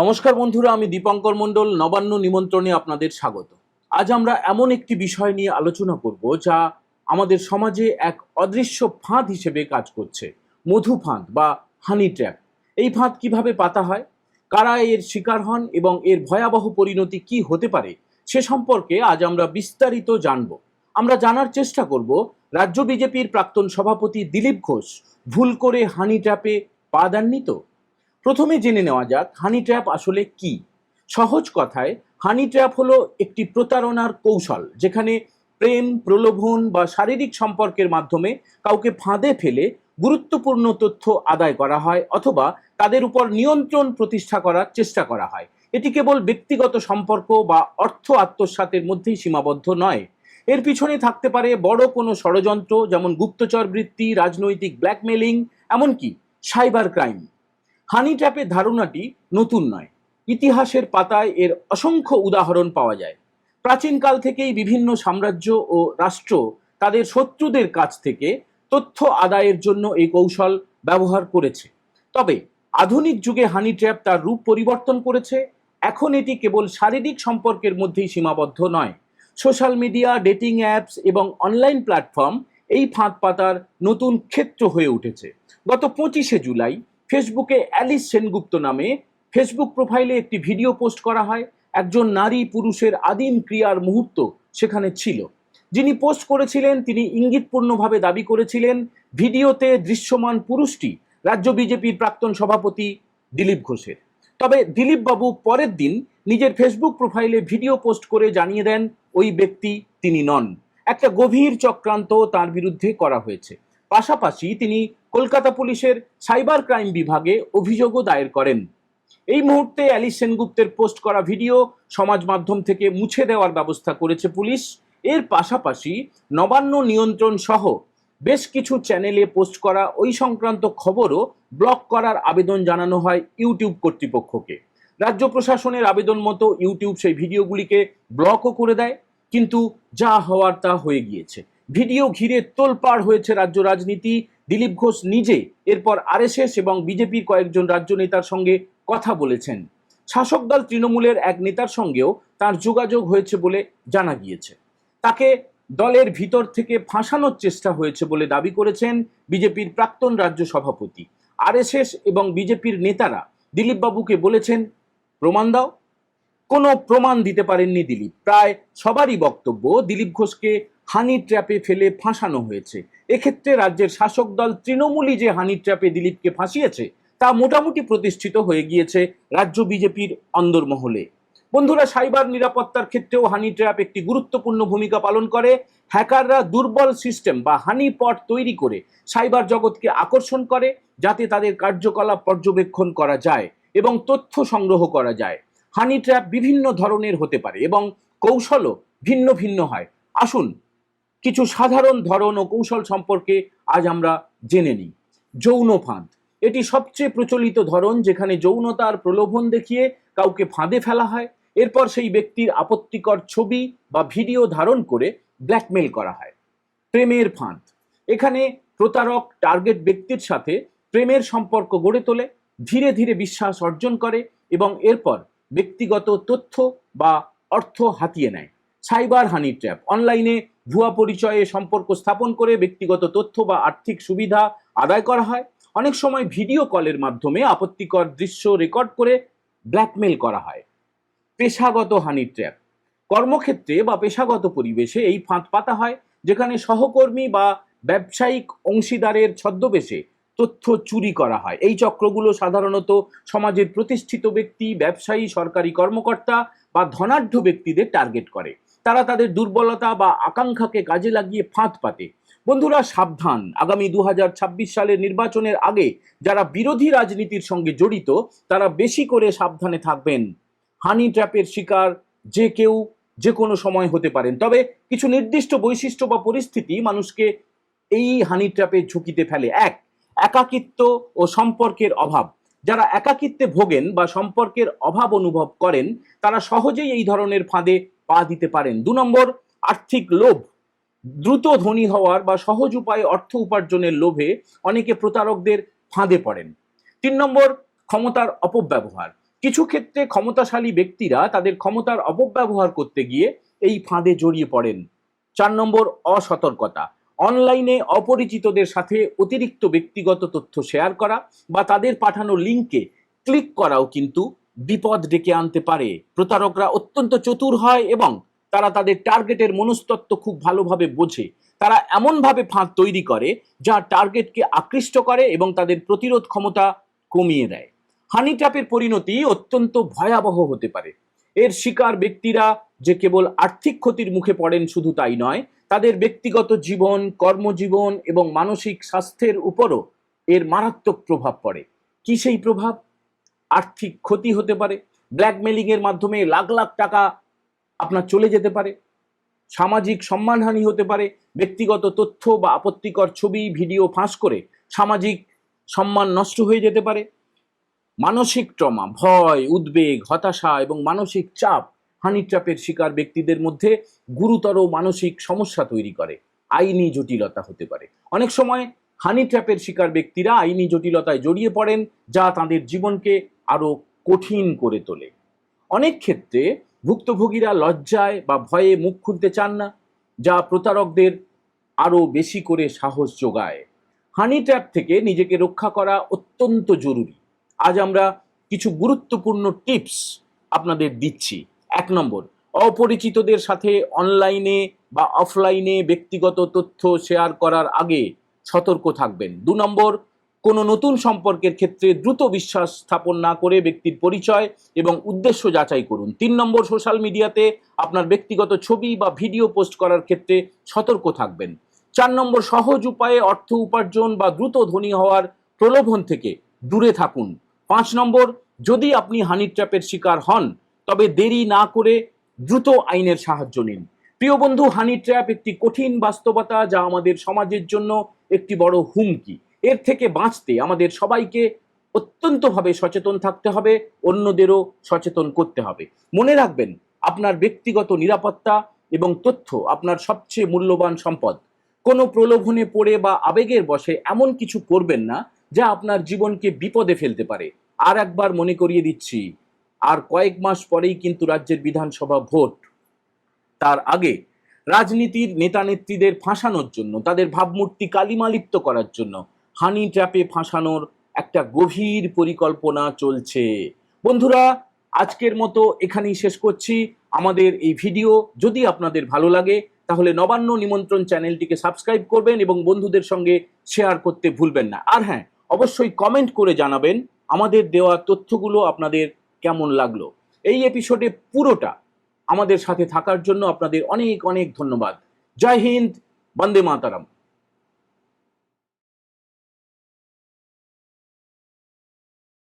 নমস্কার বন্ধুরা, আমি দীপঙ্কর মণ্ডল, নবান্ন নিমন্ত্রণে আপনাদের স্বাগত। আজ আমরা এমন একটি বিষয় নিয়ে আলোচনা করব, যা আমাদের সমাজে এক অদৃশ্য ফাঁদ হিসেবে কাজ করছে, মধু ফাঁদ বা হানি ট্র্যাপ এই ফাঁদ কীভাবে পাতা হয়, কারা এর শিকার হন এবং এর ভয়াবহ পরিণতি কি হতে পারে, সে সম্পর্কে আজ আমরা বিস্তারিত জানব। আমরা জানার চেষ্টা করব, রাজ্য বিজেপির প্রাক্তন সভাপতি দিলীপ ঘোষ ভুল করে হানি ট্র্যাপে পা দেননি তো? প্রথমে জেনে নেওয়া যাক হানি ট্র্যাপ আসলে কি? সহজ কথায় হানি ট্র্যাপ হলো একটি প্রতারণার কৌশল, যেখানে প্রেম, প্রলোভন বা শারীরিক সম্পর্কের মাধ্যমে কাউকে ফাঁদে ফেলে গুরুত্বপূর্ণ তথ্য আদায় করা হয় অথবা তাদের উপর নিয়ন্ত্রণ প্রতিষ্ঠা করার চেষ্টা করা হয়। এটি কেবল ব্যক্তিগত সম্পর্ক বা অর্থ আত্মসাতের মধ্যেই সীমাবদ্ধ নয়। এর পিছনে থাকতে পারে বড় কোনো ষড়যন্ত্র, যেমন গুপ্তচর বৃত্তি রাজনৈতিক ব্ল্যাকমেলিং এমনকি সাইবার ক্রাইম হানি ট্র্যাপের ধারণাটি নতুন নয়। ইতিহাসের পাতায় এর অসংখ্য উদাহরণ পাওয়া যায়। প্রাচীনকাল থেকেই বিভিন্ন সাম্রাজ্য ও রাষ্ট্র তাদের শত্রুদের কাছ থেকে তথ্য আদায়ের জন্য এই কৌশল ব্যবহার করেছে। তবে আধুনিক যুগে হানি ট্র্যাপ তার রূপ পরিবর্তন করেছে। এখন এটি কেবল শারীরিক সম্পর্কের মধ্যেই সীমাবদ্ধ নয়। সোশ্যাল মিডিয়া, ডেটিং অ্যাপস এবং অনলাইন প্ল্যাটফর্ম এই ফাঁদ পাতার নতুন ক্ষেত্র হয়ে উঠেছে। গত পঁচিশে জুলাই ফেসবুকে অ্যালিস সেনগুপ্ত নামে ফেসবুক প্রোফাইলে একটি ভিডিও পোস্ট করা হয়। একজন নারী পুরুষের আদিম ক্রিয়ার মুহূর্ত সেখানে ছিল। যিনি পোস্ট করেছিলেন, তিনি ইঙ্গিতপূর্ণভাবে দাবি করেছিলেন, ভিডিওতে দৃশ্যমান পুরুষটি রাজ্য বিজেপির প্রাক্তন সভাপতি দিলীপ ঘোষের। তবে দিলীপ বাবু পরের দিন নিজের ফেসবুক প্রোফাইলে ভিডিও পোস্ট করে জানিয়ে দেন, ওই ব্যক্তি তিনি নন। একটা গভীর চক্রান্ত তার বিরুদ্ধে করা হয়েছে। পাশাপাশি তিনি কলকাতা পুলিশের সাইবার ক্রাইম বিভাগে অভিযোগও দায়ের করেন। এই মুহূর্তে অ্যালিস সেনগুপ্তের পোস্ট করা ভিডিও সমাজ মাধ্যম থেকে মুছে দেওয়ার ব্যবস্থা করেছে পুলিশ। এর পাশাপাশি নবান্ন নিয়ন্ত্রণ সহ বেশ কিছু চ্যানেলে পোস্ট করা ওই সংক্রান্ত খবরও ব্লক করার আবেদন জানানো হয় ইউটিউব কর্তৃপক্ষকে। রাজ্য প্রশাসনের আবেদন মতো ইউটিউব সেই ভিডিওগুলিকে ব্লকও করে দেয়, কিন্তু যা হওয়ার তা হয়ে গিয়েছে। ভিডিও ঘিরে তোলপাড় হয়েছে রাজ্য রাজনীতি দিলীপ ঘোষ নিজে এরপর আরএসএস এবং বিজেপির কয়েকজন রাজ্য নেতার সঙ্গে কথা বলেছেন। শাসক দল তৃণমূলের এক নেতার সঙ্গেও তার যোগাযোগ হয়েছে বলে জানা গিয়েছে। তাকে দলের ভিতর থেকে ফাঁসানোর চেষ্টা হয়েছে বলে দাবি করেছেন বিজেপির প্রাক্তন রাজ্য সভাপতি। আরএসএস এবং বিজেপির নেতারা দিলীপ বাবুকে বলেছেন, প্রমাণ দাও। কোনো প্রমাণ দিতে পারেননি দিলীপ। প্রায় সবারই বক্তব্য, দিলীপ ঘোষকে হানি ট্র্যাপে ফেলে ফাঁসানো হয়েছে। এক্ষেত্রে রাজ্যের শাসক দল তৃণমূলই যে হানি ট্র্যাপে দিলীপকে ফাঁসিয়েছে, তা মোটামুটি প্রতিষ্ঠিত হয়ে গিয়েছে রাজ্য বিজেপির অন্দরমহলে। বন্ধুরা, সাইবার নিরাপত্তার ক্ষেত্রেও হানি ট্র্যাপ একটি গুরুত্বপূর্ণ ভূমিকা পালন করে। হ্যাকাররা দুর্বল সিস্টেম বা হানি পট তৈরি করে সাইবার জগৎকে আকর্ষণ করে, যাতে তাদের কার্যকলাপ পর্যবেক্ষণ করা যায় এবং তথ্য সংগ্রহ করা যায়। হানি ট্র্যাপ বিভিন্ন ধরনের হতে পারে এবং কৌশলও ভিন্ন ভিন্ন হয়। আসুন কিছু সাধারণ ধরন ও কৌশল সম্পর্কে আজ আমরা জেনে নিই। যৌন ফাঁদ। এটি সবচেয়ে প্রচলিত ধরন যেখানে যৌনতার প্রলোভন দেখিয়ে কাউকে ফাঁদে ফেলা হয়। এরপর সেই ব্যক্তির আপত্তিকর ছবি বা ভিডিও ধারণ করে ব্ল্যাকমেল করা হয়। প্রেমের ফাঁদ। এখানে প্রতারক টার্গেট ব্যক্তির সাথে প্রেমের সম্পর্ক গড়ে তোলে, ধীরে ধীরে বিশ্বাস অর্জন করে এবং এরপর ব্যক্তিগত তথ্য বা অর্থ হাতিয়ে নেয়। Cyber honey trap. অনলাইনে ভুয়া পরিচয়ে সম্পর্ক স্থাপন করে ব্যক্তিগত তথ্য বা আর্থিক সুবিধা আদায় করা হয়। অনেক সময় ভিডিও কলের মাধ্যমে আপত্তিকর দৃশ্য রেকর্ড করে ব্ল্যাকমেল করা হয়। পেশাগত হানি ট্র্যাপ কর্মক্ষেত্রে বা পেশাগত পরিবেশে এই ফাঁদ পাতা হয়, যেখানে সহকর্মী বা ব্যবসায়িক অংশীদারের ছদ্মবেশে তথ্য চুরি করা হয়। এই চক্রগুলো সাধারণত সমাজের প্রতিষ্ঠিত ব্যক্তি, ব্যবসায়ী, সরকারি কর্মকর্তা বা ধনাঢ্য ব্যক্তিদের টার্গেট করে। তারা তাদের দুর্বলতা বা আকাঙ্ক্ষাকে কাজে লাগিয়ে ফাঁদ পাতে। বন্ধুরা, সাবধান। আগামী দু হাজার ছাব্বিশ সালের নির্বাচনের আগে যারা বিরোধী রাজনীতির সঙ্গে জড়িত, তারা বেশি করে সাবধানে থাকবেন। হানি ট্র্যাপের শিকার যে কেউ যে কোনো সময় হতে পারেন। তবে কিছু নির্দিষ্ট বৈশিষ্ট্য বা পরিস্থিতি মানুষকে এই হানি ট্র্যাপের ঝুঁকিতে ফেলে। এক, একাকিত্ব ও সম্পর্কের অভাব। যারা একাকিত্বে ভোগেন বা সম্পর্কের অভাব অনুভব করেন, তারা সহজেই এই ধরনের ফাঁদে পা দিতে পারেন। দু নম্বর, আর্থিক লোভ। দ্রুত ধনী হওয়ার বা সহজ উপায়ে অর্থ উপার্জনের লোভে অনেকে প্রতারকদের ফাঁদে পড়েন। তিন নম্বর, ক্ষমতার অপব্যবহার। কিছু ক্ষেত্রে ক্ষমতাশালী ব্যক্তিরা তাদের ক্ষমতার অপব্যবহার করতে গিয়ে এই ফাঁদে জড়িয়ে পড়েন। চার নম্বর, অসতর্কতা। অনলাইনে অপরিচিতদের সাথে অতিরিক্ত ব্যক্তিগত তথ্য শেয়ার করা বা তাদের পাঠানো লিঙ্কে ক্লিক করাও কিন্তু বিপদ ডেকে আনতে পারে। প্রতারকরা অত্যন্ত চতুর হয় এবং তারা তাদের টার্গেটের মনস্তত্ত্ব খুব ভালোভাবে বোঝে। তারা এমনভাবে ফাঁদ তৈরি করে, যা টার্গেটকে আকৃষ্ট করে এবং তাদের প্রতিরোধ ক্ষমতা কমিয়ে দেয়। হানি পরিণতি অত্যন্ত ভয়াবহ হতে পারে। এর শিকার ব্যক্তিরা যে কেবল আর্থিক ক্ষতির মুখে পড়েন শুধু তাই নয়, তাদের ব্যক্তিগত জীবন, কর্মজীবন এবং মানসিক স্বাস্থ্যের উপরও এর মারাত্মক প্রভাব পড়ে। কি সেই প্রভাব? আর্থিক ক্ষতি হতে পারে ব্ল্যাকমেলিং এর মাধ্যমে লাখ লাখ টাকা আপনার চলে যেতে পারে, সামাজিক সম্মানহানি হতে পারে, ব্যক্তিগত তথ্য বা আপত্তিকর ছবি, ভিডিও ফাঁস করে সামাজিক সম্মান নষ্ট হয়ে যেতে পারে। মানসিক ট্রমা, ভয়, উদ্বেগ, হতাশা এবং মানসিক চাপ হানি ট্র্যাপের শিকার ব্যক্তিদের মধ্যে গুরুতর মানসিক সমস্যা তৈরি করে, আইনি জটিলতা হতে পারে। অনেক সময় হানি ট্র্যাপের শিকার ব্যক্তিরা আইনি জটিলতায় জড়িয়ে পড়েন যা তাদের জীবনকে আরও কঠিন করে তোলে। অনেক ক্ষেত্রে ভুক্তভোগীরা লজ্জায় বা ভয়ে মুখ খুলতে চান না, যা প্রতারকদের আরও বেশি করে সাহস যোগায়। হানি ট্র্যাপ থেকে নিজেকে রক্ষা করা অত্যন্ত জরুরি। আজ আমরা কিছু গুরুত্বপূর্ণ টিপস আপনাদের দিচ্ছি। এক নম্বর, অপরিচিতদের সাথে অনলাইনে বা অফলাইনে ব্যক্তিগত তথ্য শেয়ার করার আগে সতর্ক থাকবেন। দু নম্বর কোনো নতুন সম্পর্কের ক্ষেত্রে দ্রুত বিশ্বাস স্থাপন না করে ব্যক্তির পরিচয় এবং উদ্দেশ্য যাচাই করুন। তিন নম্বর সোশ্যাল মিডিয়াতে আপনার ব্যক্তিগত ছবি বা ভিডিও পোস্ট করার ক্ষেত্রে সতর্ক থাকবেন। চার নম্বর সহজ উপায়ে অর্থ উপার্জন বা দ্রুত ধনী হওয়ার প্রলোভন থেকে দূরে থাকুন। পাঁচ নম্বর, যদি আপনি হানি ট্র্যাপের শিকার হন, তবে দেরি না করে দ্রুত আইনের সাহায্য নিন। প্রিয় বন্ধু হানি ট্র্যাপ একটি কঠিন বাস্তবতা যা আমাদের সমাজের জন্য একটি বড় হুমকি। এর থেকে বাঁচতে আমাদের সবাইকে অত্যন্তভাবে সচেতন থাকতে হবে, অন্যদেরও সচেতন করতে হবে। মনে রাখবেন, আপনার ব্যক্তিগত নিরাপত্তা এবং তথ্য আপনার সবচেয়ে মূল্যবান সম্পদ। কোনো প্রলোভনে পড়ে বা আবেগের বশে এমন কিছু করবেন না যা আপনার জীবনকে বিপদে ফেলতে পারে। আর একবার মনে করিয়ে দিচ্ছি, আর কয়েক মাস পরেই কিন্তু রাজ্যের বিধানসভা ভোট। তার আগে, রাজনীতির নেতা নেত্রীদের ফাঁসানোর জন্য, তাদের ভাবমূর্তি কালিমালিপ্ত করার জন্য হানি ট্র্যাপে ফাঁসানোর একটা গভীর পরিকল্পনা চলছে। বন্ধুরা, আজকের মতো এখানেই শেষ করছি। আমাদের এই ভিডিও যদি আপনাদের ভালো লাগে, তাহলে নবান্ন নিমন্ত্রণ চ্যানেলটিকে সাবস্ক্রাইব করবেন এবং বন্ধুদের সঙ্গে শেয়ার করতে ভুলবেন না। আর হ্যাঁ অবশ্যই কমেন্ট করে জানাবেন আমাদের দেওয়া তথ্যগুলো আপনাদের কেমন লাগল। এই এপিসোডে পুরোটা আমাদের সাথে থাকার জন্য আপনাদের অনেক অনেক ধন্যবাদ। জয় হিন্দ, বন্দে মাতারাম।